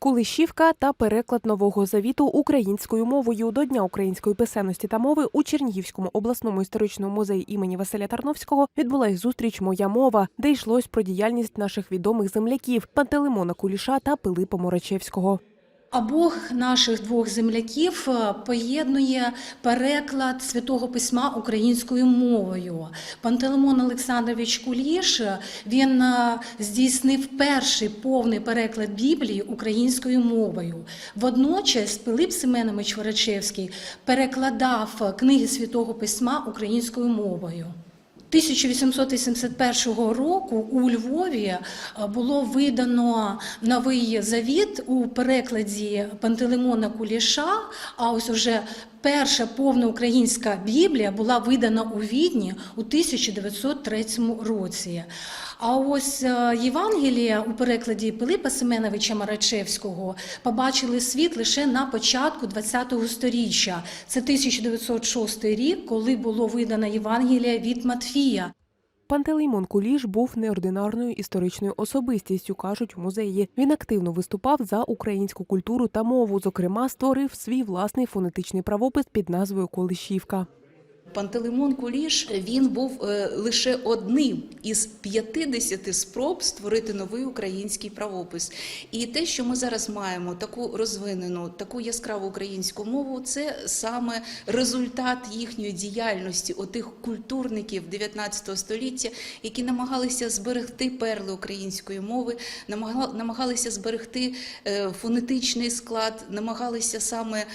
Кулишівка та переклад нового завіту українською мовою до Дня української писемності та мови у Чернігівському обласному історичному музеї імені Василя Тарновського відбулась зустріч Моя мова, де йшлось про діяльність наших відомих земляків Пантелеймона Куліша та Пилипа Морачевського. Обох наших двох земляків е, поєднує переклад святого письма українською мовою. Пантелеймон Олександрович Куліш е, він е, здійснив перший повний переклад Біблії українською мовою. Водночас Пилип Семенович Ворочевський перекладав книги святого письма українською мовою. 1881 року у Львові е, було видано новий завіт у перекладі Пантелеймона Куліша. А ось уже перша повна українська Біблія була видана у Відні у 1903 році. А ось е, Євангелія у перекладі Пилипа Семеновича Марачевського побачили світ лише на початку ХХ століття. Це 1906 рік, коли було видано Євангелія від Матфія. Пантелеймон Куліш був неординарною історичною особистістю, кажуть у музеї. Він активно виступав за українську культуру та мову. Зокрема, створив свій власний фонетичний правопис під назвою Колишівка. Пантелеймон Куліш він був е, лише одним із 50 спроб створити новий український правопис. І те, що ми зараз маємо, таку розвинену, таку яскраву українську мову, це саме результат їхньої діяльності, отих культурників 19 століття, які намагалися зберегти перли української мови, намагали- намагалися зберегти е, фонетичний склад, намагалися саме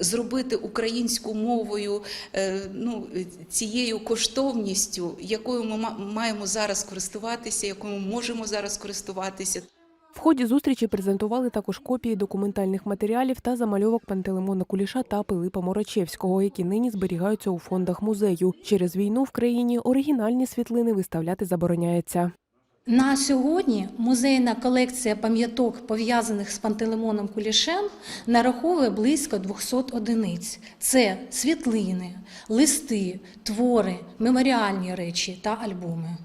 зробити українську мовою е, ну, цією коштовністю, якою ми маємо зараз користуватися, якою ми можемо зараз користуватися. В ході зустрічі презентували також копії документальних матеріалів та замальовок Пантелеймона Куліша та Пилипа Морачевського, які нині зберігаються у фондах музею. Через війну в країні оригінальні світлини виставляти забороняється. На сьогодні музейна колекція пам'яток, пов'язаних з Пантелеймоном Кулішем, нараховує близько 200 одиниць. Це світлини, листи, твори, меморіальні речі та альбоми.